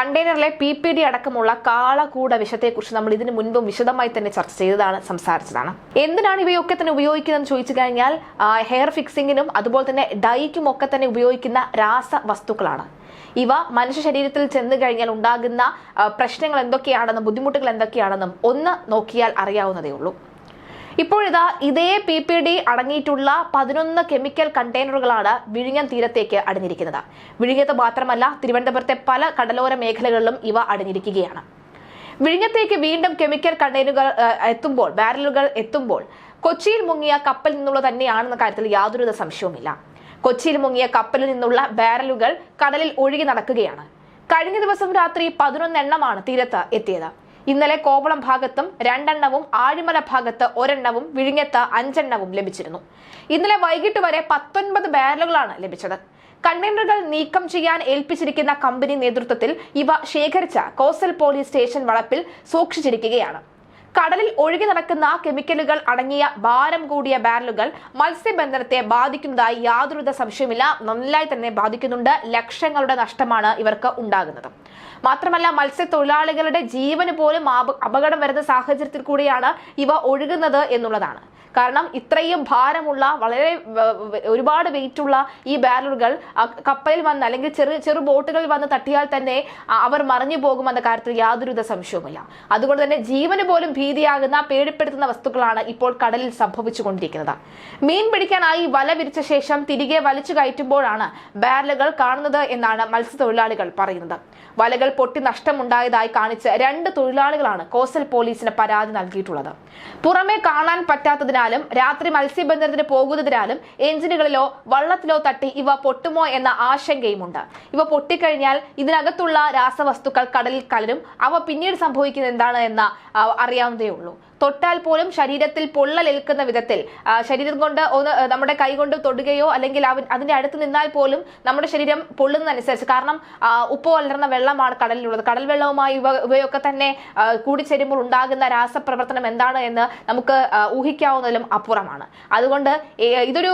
കണ്ടെയ്നറിലെ P P D അടക്കമുള്ള കാളകൂട വിഷത്തെക്കുറിച്ച് നമ്മൾ ഇതിനു മുൻപും വിശദമായി തന്നെ ചർച്ച ചെയ്തതാണ് സംസാരിച്ചതാണ്. എന്തിനാണ് ഇവയൊക്കെ തന്നെ ഉപയോഗിക്കുന്നതെന്ന് ചോദിച്ചു കഴിഞ്ഞാൽ ഹെയർ ഫിക്സിങ്ങിനും അതുപോലെ തന്നെ ഡൈക്കും ഒക്കെ തന്നെ ഉപയോഗിക്കുന്ന രാസവസ്തുക്കളാണ്. ഇവ മനുഷ്യ ശരീരത്തിൽ ചെന്ന് കഴിഞ്ഞാൽ ഉണ്ടാകുന്ന പ്രശ്നങ്ങൾ എന്തൊക്കെയാണെന്നും ബുദ്ധിമുട്ടുകൾ എന്തൊക്കെയാണെന്നും ഒന്ന് നോക്കിയാൽ അറിയാവുന്നതേ ഉള്ളൂ. ഇപ്പോഴിതാ ഇതേ പി പി ഡി അടങ്ങിയിട്ടുള്ള പതിനൊന്ന് കെമിക്കൽ കണ്ടെയ്നറുകളാണ് വിഴിഞ്ഞം തീരത്തേക്ക് അടിഞ്ഞിരിക്കുന്നത്. വിഴിഞ്ഞത്ത് മാത്രമല്ല തിരുവനന്തപുരത്തെ പല കടലോര മേഖലകളിലും ഇവ അടിഞ്ഞിരിക്കുകയാണ്. വിഴിഞ്ഞത്തേക്ക് വീണ്ടും കെമിക്കൽ കണ്ടെയ്നറുകൾ എത്തുമ്പോൾ ബാരലുകൾ എത്തുമ്പോൾ കൊച്ചിയിൽ മുങ്ങിയ കപ്പൽ നിന്നുള്ള തന്നെയാണെന്ന കാര്യത്തിൽ യാതൊരുവിധ സംശയവുമില്ല. കൊച്ചിയിൽ മുങ്ങിയ കപ്പലിൽ നിന്നുള്ള ബാരലുകൾ കടലിൽ ഒഴുകി നടക്കുകയാണ്. കഴിഞ്ഞ ദിവസം രാത്രി പതിനൊന്നെണ്ണമാണ് തീരത്ത് എത്തിയത്. ഇന്നലെ കോവളം ഭാഗത്തും രണ്ടെണ്ണവും ആഴിമല ഭാഗത്ത് ഒരെണ്ണവും വിഴിഞ്ഞത്ത് അഞ്ചെണ്ണവും ലഭിച്ചിരുന്നു. ഇന്നലെ വൈകിട്ട് വരെ പത്തൊൻപത് ബാരലുകളാണ് ലഭിച്ചത്. കണ്ടെയ്നറുകൾ നീക്കം ചെയ്യാൻ ഏൽപ്പിച്ചിരിക്കുന്ന കമ്പനി നേതൃത്വത്തിൽ ഇവ ശേഖരിച്ച കോസൽ പോലീസ് സ്റ്റേഷൻ വളപ്പിൽ സൂക്ഷിച്ചിരിക്കുകയാണ്. കടലിൽ ഒഴുകി നടക്കുന്ന കെമിക്കലുകൾ അടങ്ങിയ ഭാരം കൂടിയ ബാരലുകൾ മത്സ്യബന്ധനത്തെ ബാധിക്കുന്നതായി യാതൊരുവിധ സംശയമില്ല നന്നായി തന്നെ ബാധിക്കുന്നുണ്ട്. ലക്ഷങ്ങളുടെ നഷ്ടമാണ് ഇവർക്ക് ഉണ്ടാകുന്നത്. മാത്രമല്ല മത്സ്യത്തൊഴിലാളികളുടെ ജീവന് പോലും അപകടം വരുന്ന സാഹചര്യത്തിൽ കൂടിയാണ് ഇവ ഒഴുകുന്നത് എന്നുള്ളതാണ്. കാരണം ഇത്രയും ഭാരമുള്ള വളരെ ഒരുപാട് വെയിറ്റ് ഉള്ള ഈ ബാരലുകൾ കപ്പലിൽ വന്ന് അല്ലെങ്കിൽ ചെറു ചെറു ബോട്ടുകളിൽ വന്ന് തട്ടിയാൽ തന്നെ അവർ മറിഞ്ഞു പോകുമെന്ന കാര്യത്തിൽ യാതൊരുവിധ സംശയവുമില്ല. അതുകൊണ്ട് തന്നെ ജീവന് പോലും ഭീതിയാകുന്ന പേടിപ്പെടുത്തുന്ന വസ്തുക്കളാണ് ഇപ്പോൾ കടലിൽ സംഭവിച്ചുകൊണ്ടിരിക്കുന്നത്. മീൻ പിടിക്കാനായി വല വിരിച്ച ശേഷം തിരികെ വലിച്ചു കയറ്റുമ്പോഴാണ് ബാരലുകൾ കാണുന്നത് എന്നാണ് മത്സ്യത്തൊഴിലാളികൾ പറയുന്നത്. വലകൾ പൊട്ടി നഷ്ടമുണ്ടായതായി കാണിച്ച് രണ്ട് തൊഴിലാളികളാണ് കോസ്റ്റൽ പോലീസിന് പരാതി നൽകിയിട്ടുള്ളത്. പുറമെ കാണാൻ പറ്റാത്തതിനാലും രാത്രി മത്സ്യബന്ധനത്തിന് പോകുന്നതിനാലും എഞ്ചിനുകളിലോ വള്ളത്തിലോ തട്ടി ഇവ പൊട്ടുമോ എന്ന ആശങ്കയുമുണ്ട്. ഇവ പൊട്ടിക്കഴിഞ്ഞാൽ ഇതിനകത്തുള്ള രാസവസ്തുക്കൾ കടലിൽ കലരും. അവ പിന്നീട് സംഭവിക്കുന്നത് എന്താണ് എന്ന് ആ, അറിയാവുന്നതേ ഉള്ളൂ തൊട്ടാൽ പോലും ശരീരത്തിൽ പൊള്ളലേൽക്കുന്ന വിധത്തിൽ ശരീരം കൊണ്ട് ഒന്ന് നമ്മുടെ കൈ കൊണ്ട് തൊടുകയോ അല്ലെങ്കിൽ അതിന്റെ അടുത്ത് നിന്നാൽ പോലും നമ്മുടെ ശരീരം പൊള്ളുന്നതനുസരിച്ച് കാരണം ഉപ്പ് കലർന്ന വെള്ളമാണ് കടലിലുള്ളത്. കടൽ വെള്ളവുമായി ഇവ ഇവയൊക്കെ തന്നെ കൂടിച്ചേരുമ്പോൾ ഉണ്ടാകുന്ന രാസപ്രവർത്തനം എന്താണ് എന്ന് നമുക്ക് ഊഹിക്കാവുന്നതിലും അപ്പുറമാണ്. അതുകൊണ്ട് ഇതൊരു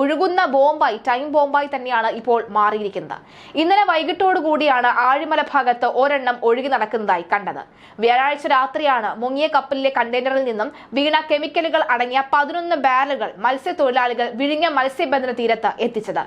ഒഴുകുന്ന ബോംബായി ടൈം ബോംബായി തന്നെയാണ് ഇപ്പോൾ മാറിയിരിക്കുന്നത്. ഇന്നലെ വൈകിട്ടോടു കൂടിയാണ് ആഴിമല ഭാഗത്ത് ഒരെണ്ണം ഒഴുകി നടക്കുന്നതായി കണ്ടത്. വ്യാഴാഴ്ച രാത്രിയാണ് മുങ്ങിയ കപ്പലിലെ കണ്ടെയ്നറിൽ നിന്നും വീണ കെമിക്കലുകൾ അടങ്ങിയ പതിനൊന്ന് ബാരലുകൾ മത്സ്യത്തൊഴിലാളികൾ വിഴിഞ്ഞ മത്സ്യബന്ധന തീരത്ത് എത്തിച്ചത്.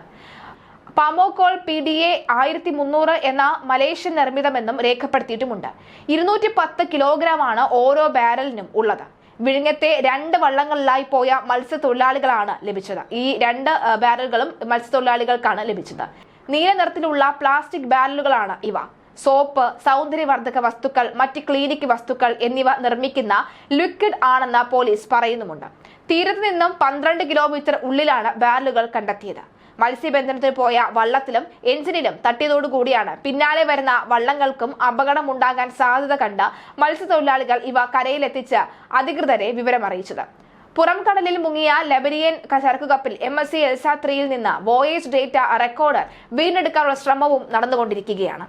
പാമോകോൾ പി ഡി എ ആയിരത്തി മുന്നൂറ് എന്ന മലേഷ്യൻ നിർമ്മിതമെന്നും രേഖപ്പെടുത്തിയിട്ടുമുണ്ട്. ഇരുന്നൂറ്റി പത്ത് കിലോഗ്രാമാണ് ഓരോ ബാരലിനും ഉള്ളത്. വിഴിഞ്ഞത്തെ രണ്ട് വള്ളങ്ങളിലായി പോയ മത്സ്യത്തൊഴിലാളികളാണ് ലഭിച്ചത്. ഈ രണ്ട് ബാരലുകളും മത്സ്യത്തൊഴിലാളികൾക്കാണ് ലഭിച്ചത്. നീല നിറത്തിലുള്ള പ്ലാസ്റ്റിക് ബാരലുകളാണ് ഇവ. സോപ്പ് സൗന്ദര്യവർദ്ധക വസ്തുക്കൾ മറ്റ് ക്ലിനിക് വസ്തുക്കൾ എന്നിവ നിർമ്മിക്കുന്ന ലിക്വിഡ് ആണെന്ന് പോലീസ് പറയുന്നുമുണ്ട്. തീരത്ത് നിന്നും പന്ത്രണ്ട് കിലോമീറ്റർ ഉള്ളിലാണ് ബാരലുകൾ കണ്ടെത്തിയത്. മത്സ്യബന്ധനത്തിന് പോയ വള്ളത്തിലും എഞ്ചിനിലും തട്ടിയതോടുകൂടിയാണ് പിന്നാലെ വരുന്ന വള്ളങ്ങൾക്കും അപകടമുണ്ടാകാൻ സാധ്യത കണ്ട മത്സ്യത്തൊഴിലാളികൾ ഇവ കരയിലെത്തിച്ച് അധികൃതരെ വിവരമറിയിച്ചത്. പുറംകടലിൽ മുങ്ങിയ ലബനിയൻ ചരക്കുകപ്പിൽ ചരക്ക് കപ്പൽ എം എസ് സി എൽസ ത്രീയിൽ നിന്ന് വോയേജ് ഡേറ്റ റെക്കോർഡ് വീണ്ടെടുക്കാനുള്ള ശ്രമവും നടന്നുകൊണ്ടിരിക്കുകയാണ്.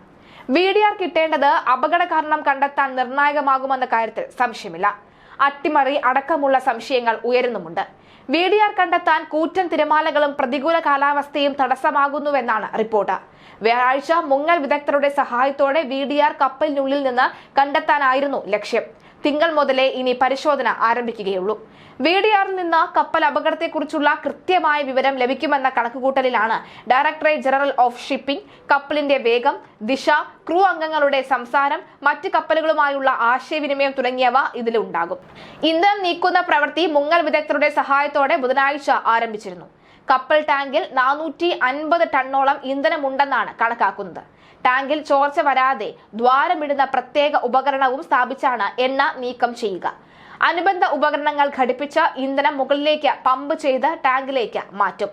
വി ഡി ആർ കിട്ടേണ്ടത് അപകട കാരണം കണ്ടെത്താൻ നിർണായകമാകുമെന്ന കാര്യത്തിൽ സംശയമില്ല. അട്ടിമറി അടക്കമുള്ള സംശയങ്ങൾ ഉയരുന്നുമുണ്ട്. വി ഡി ആർ കണ്ടെത്താൻ കൂറ്റൻ തിരമാലകളും പ്രതികൂല കാലാവസ്ഥയും തടസ്സമാകുന്നുവെന്നാണ് റിപ്പോർട്ട്. വ്യാഴാഴ്ച മുങ്ങൽ വിദഗ്ധരുടെ സഹായത്തോടെ വി ഡി ആർ കപ്പലിനുള്ളിൽ നിന്ന് കണ്ടെത്താനായിരുന്നു ലക്ഷ്യം. തിങ്കൾ മുതലേ ഇനി പരിശോധന ആരംഭിക്കുകയുള്ളൂ. വി ഡി ആറിൽ നിന്ന് കപ്പൽ അപകടത്തെക്കുറിച്ചുള്ള കൃത്യമായ വിവരം ലഭിക്കുമെന്ന കണക്കുകൂട്ടലിലാണ് ഡയറക്ടറേറ്റ് ജനറൽ ഓഫ് ഷിപ്പിംഗ് കപ്പലിന്റെ വേഗം ദിശ ക്രൂ അംഗങ്ങളുടെ സംസാരം മറ്റ് കപ്പലുകളുമായുള്ള ആശയവിനിമയം തുടങ്ങിയവ ഇതിലുണ്ടാകും. ഇന്ധനം നീക്കുന്ന പ്രവൃത്തി മുങ്ങൽ വിദഗ്ധരുടെ സഹായത്തോടെ ബുധനാഴ്ച ആരംഭിച്ചിരുന്നു. കപ്പൽ ടാങ്കിൽ നാനൂറ്റി അൻപത് ടണ്ണോളം ഇന്ധനമുണ്ടെന്നാണ് കണക്കാക്കുന്നത്. ടാങ്കിൽ ചോർച്ച വരാതെ ദ്വാരമിടുന്ന പ്രത്യേക ഉപകരണവും സ്ഥാപിച്ചാണ് എണ്ണ നീക്കം ചെയ്യുക. അനുബന്ധ ഉപകരണങ്ങൾ ഘടിപ്പിച്ച് ഇന്ധനം മുകളിലേക്ക് പമ്പ് ചെയ്ത് ടാങ്കിലേക്ക് മാറ്റും.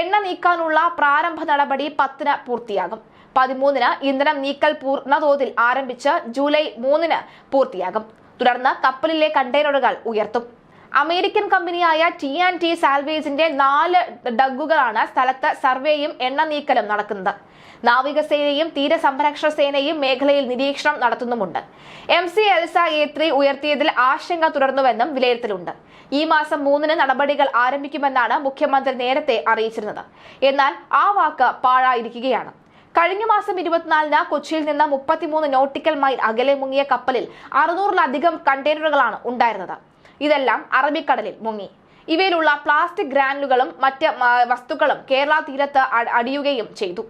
എണ്ണ നീക്കാനുള്ള പ്രാരംഭ നടപടി പത്തിന് പൂർത്തിയാകും. പതിമൂന്നിന് ഇന്ധനം നീക്കൽ പൂർണതോതിൽ ആരംഭിച്ച് ജൂലൈ മൂന്നിന് പൂർത്തിയാകും. തുടർന്ന് കപ്പലിലെ കണ്ടെയ്നറുകൾ ഉയർത്തും. അമേരിക്കൻ കമ്പനിയായ ടി ആൻഡ് ടി സാൽവേജിന്റെ നാല് ഡഗുകളാണ് സ്ഥലത്ത് സർവേയും എണ്ണ നീക്കലും നടക്കുന്നത്. നാവികസേനയും തീരസംരക്ഷണ സേനയും മേഖലയിൽ നിരീക്ഷണം നടത്തുന്നുമുണ്ട്. M C Elsa A three ഉയർത്തിയതിൽ ആശങ്ക തുടർന്നുവെന്നും വിലയിരുത്തലുണ്ട്. ഈ മാസം മൂന്നിന് നടപടികൾ ആരംഭിക്കുമെന്നാണ് മുഖ്യമന്ത്രി നേരത്തെ അറിയിച്ചിരുന്നത്. എന്നാൽ ആ വാക്ക് പാഴായിരിക്കുകയാണ്. കഴിഞ്ഞ മാസം ഇരുപത്തിനാലിന് കൊച്ചിയിൽ നിന്ന് മുപ്പത്തിമൂന്ന് നോട്ടിക്കൽ മൈൽ അകലെ മുങ്ങിയ കപ്പലിൽ അറുന്നൂറിലധികം കണ്ടെയ്നറുകളാണ് ഉണ്ടായിരുന്നത്. ഇതെല്ലാം അറബിക്കടലിൽ മുങ്ങി. ഇവയിലുള്ള പ്ലാസ്റ്റിക് ഗ്രാനുകളും മറ്റ് വസ്തുക്കളും കേരള തീരത്ത് അടിയുകയും ചെയ്തു.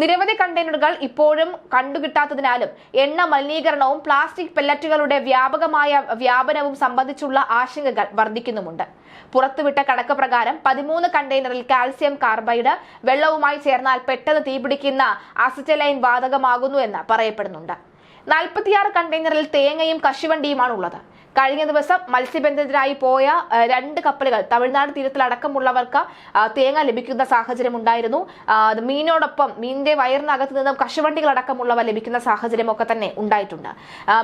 നിരവധി കണ്ടെയ്നറുകൾ ഇപ്പോഴും കണ്ടുകിട്ടാത്തതിനാലും എണ്ണ മലിനീകരണവും പ്ലാസ്റ്റിക് പെല്ലറ്റുകളുടെ വ്യാപകമായ വ്യാപനവും സംബന്ധിച്ചുള്ള ആശങ്കകൾ വർദ്ധിക്കുന്നുമുണ്ട്. പുറത്തുവിട്ട കണക്ക് പ്രകാരം പതിമൂന്ന് കണ്ടെയ്നറിൽ കാൽസ്യം കാർബൈഡ് വെള്ളവുമായി ചേർന്നാൽ പെട്ടെന്ന് തീപിടിക്കുന്ന അസറ്റലൈൻ വാതകമാകുന്നു എന്ന് പറയപ്പെടുന്നുണ്ട്. നാൽപ്പത്തിയാറ് കണ്ടെയ്നറിൽ തേങ്ങയും കശുവണ്ടിയുമാണ് ഉള്ളത്. കഴിഞ്ഞ ദിവസം മത്സ്യബന്ധനത്തിനായി പോയ രണ്ട് കപ്പലുകൾ തമിഴ്നാട് ആ, തേങ്ങ ലഭിക്കുന്ന സാഹചര്യം ഉണ്ടായിരുന്നു മീനോടൊപ്പം മീനിന്റെ വയറിനകത്ത് നിന്നും കശുവണ്ടികൾ അടക്കമുള്ളവ ലഭിക്കുന്ന സാഹചര്യമൊക്കെ തന്നെ ഉണ്ടായിട്ടുണ്ട്.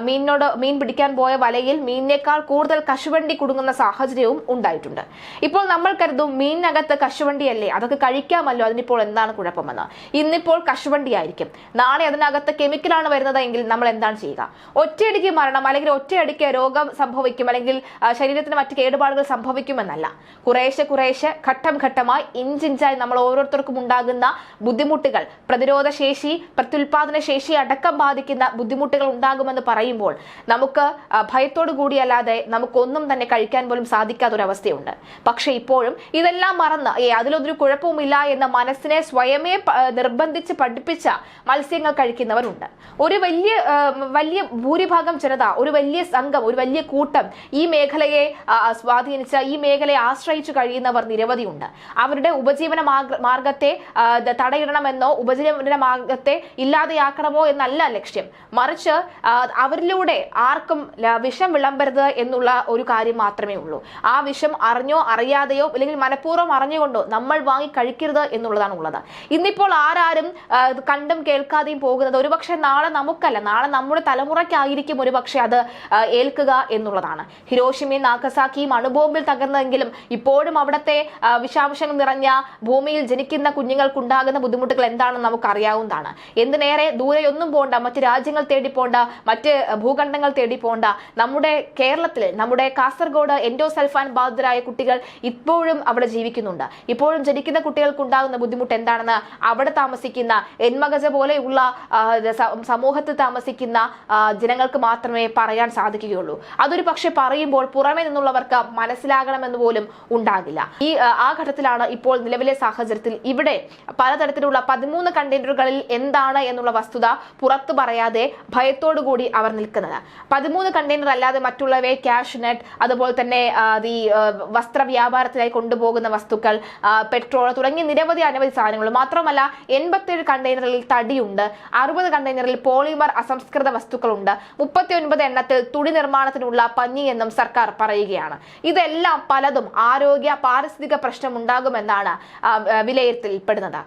മീനിനോട് മീൻ പിടിക്കാൻ പോയ വലയിൽ മീനിനേക്കാൾ കൂടുതൽ കശുവണ്ടി കുടുങ്ങുന്ന സാഹചര്യവും ഉണ്ടായിട്ടുണ്ട്. ഇപ്പോൾ നമ്മൾ കരുതും മീനിനകത്ത് കശുവണ്ടിയല്ലേ? അതൊക്കെ കഴിക്കാമല്ലോ? അതിനിപ്പോൾ എന്താണ് കുഴപ്പമെന്ന്? ഇന്നിപ്പോൾ കശുവണ്ടിയായിരിക്കും. നാളെ അതിനകത്ത് കെമിക്കലാണ് വരുന്നത് എങ്കിൽ നമ്മൾ എന്താണ് ചെയ്യുക? ഒറ്റയടിക്ക് മരണം അല്ലെങ്കിൽ ഒറ്റയടിക്ക് രോഗം സംഭവിക്കും. അല്ലെങ്കിൽ ശരീരത്തിന് മറ്റ് കേടുപാടുകൾ സംഭവിക്കുമെന്നല്ല. കുറേശ്ശെ കുറേശ്ശെ ഘട്ടം ഘട്ടമായി ഇഞ്ചിഞ്ചായി നമ്മൾ ഓരോരുത്തർക്കും ഉണ്ടാകുന്ന ബുദ്ധിമുട്ടുകൾ പ്രതിരോധ ശേഷി പ്രത്യുൽപാദന ശേഷി അടക്കം ബാധിക്കുന്ന ബുദ്ധിമുട്ടുകൾ ഉണ്ടാകുമെന്ന് പറയുമ്പോൾ നമുക്ക് ഭയത്തോടു കൂടിയല്ലാതെ നമുക്കൊന്നും തന്നെ കഴിക്കാൻ പോലും സാധിക്കാത്തൊരവസ്ഥയുണ്ട്. പക്ഷേ ഇപ്പോഴും ഇതെല്ലാം മറന്ന് ഏ അതിലൊരു കുഴപ്പവുമില്ല എന്ന മനസ്സിനെ സ്വയമേ നിർബന്ധിച്ച് പഠിപ്പിച്ച മത്സ്യങ്ങൾ കഴിക്കുന്നവരുണ്ട്. ഒരു വലിയ വലിയ ഭൂരിഭാഗം ജനത ഒരു വലിയ സംഘം ഒരു വലിയ കൂട്ടം. ഈ മേഖലയെ സ്വാധീനിച്ച ഈ മേഖലയെ ആശ്രയിച്ചു കഴിയുന്നവർ നിരവധിയുണ്ട്. അവരുടെ ഉപജീവന മാർഗത്തെ തടയിടണമെന്നോ ഉപജീവന മാർഗത്തെ ഇല്ലാതെയാക്കണമോ എന്നല്ല ലക്ഷ്യം. മറിച്ച് അവരിലൂടെ ആർക്കും വിഷം വിളമ്പരുത് എന്നുള്ള ഒരു കാര്യം മാത്രമേ ഉള്ളൂ. ആ വിഷം അറിഞ്ഞോ അറിയാതെയോ അല്ലെങ്കിൽ മനഃപൂർവം അറിഞ്ഞുകൊണ്ടോ നമ്മൾ വാങ്ങി കഴിക്കരുത് എന്നുള്ളതാണ് ഉള്ളത്. ഇന്നിപ്പോൾ ആരാരും കണ്ടും കേൾക്കാതെയും പോകുന്നത് ഒരുപക്ഷെ നാളെ നമുക്കല്ല. നാളെ നമ്മുടെ തലമുറയ്ക്കായിരിക്കും ഒരുപക്ഷെ അത് ഏൽക്കുക ഏൽക്കുക എന്നുള്ളതാണ്. ഹിരോഷിമയും നാഗസാക്കിയും അണുബോംബിൽ തകർന്നതെങ്കിലും ഇപ്പോഴും അവിടുത്തെ വിഷാംശങ്ങൾ നിറഞ്ഞ ഭൂമിയിൽ ജനിക്കുന്ന കുഞ്ഞുങ്ങൾക്കുണ്ടാകുന്ന ബുദ്ധിമുട്ടുകൾ എന്താണെന്ന് നമുക്കറിയാവുന്നതാണ്. എന്തിനേറെ ദൂരെയൊന്നും പോണ്ട മറ്റ് രാജ്യങ്ങൾ തേടി പോണ്ട മറ്റ് ഭൂഖണ്ഡങ്ങൾ തേടി പോണ്ട നമ്മുടെ കേരളത്തിൽ നമ്മുടെ കാസർഗോഡ് എൻഡോസൾഫാൻ ബാധിതരായ കുട്ടികൾ ഇപ്പോഴും അവിടെ ജീവിക്കുന്നുണ്ട്. ഇപ്പോഴും ജനിക്കുന്ന കുട്ടികൾക്കുണ്ടാകുന്ന ബുദ്ധിമുട്ട് എന്താണെന്ന് അവിടെ താമസിക്കുന്ന എൻമകജ പോലെയുള്ള സമൂഹത്തിൽ താമസിക്കുന്ന ജനങ്ങൾക്ക് മാത്രമേ പറയാൻ സാധിക്കുകയുള്ളൂ. അതൊരു പക്ഷെ പറയുമ്പോൾ പുറമെ നിന്നുള്ളവർക്ക് മനസ്സിലാകണമെന്ന് പോലും ഉണ്ടാകില്ല. ഈ ആ, ഘട്ടത്തിലാണ് ഇപ്പോൾ നിലവിലെ സാഹചര്യത്തിൽ ഇവിടെ പലതരത്തിലുള്ള പതിമൂന്ന് കണ്ടെയ്നറുകളിൽ എന്താണ് എന്നുള്ള വസ്തുത പുറത്തു പറയാതെ ഭയത്തോടുകൂടി അവർ നിൽക്കുന്നത്. പതിമൂന്ന് കണ്ടെയ്നർ അല്ലാതെ മറ്റുള്ളവയെ ക്യാഷ് നെറ്റ് അതുപോലെ തന്നെ ഈ വസ്ത്ര വ്യാപാരത്തിനായി കൊണ്ടുപോകുന്ന വസ്തുക്കൾ പെട്രോൾ തുടങ്ങിയ നിരവധി അനവധി സാധനങ്ങൾ. മാത്രമല്ല എൺപത്തേഴ് കണ്ടെയ്നറിൽ തടിയുണ്ട് അറുപത് കണ്ടെയ്നറിൽ പോളിമർ അസംസ്കൃത വസ്തുക്കളുണ്ട് മുപ്പത്തി ഒൻപത് എണ്ണത്തിൽ തുണി നിർമ്മാണത്തിനുള്ള പഞ്ഞി എന്നും സർക്കാർ പറയുകയാണ്. ഇതെല്ലാം പലതും ആരോഗ്യ പാരിസ്ഥിതിക പ്രശ്നമുണ്ടാകുമെന്നാണ് വിലയിരുത്തൽപ്പെടുന്നത്.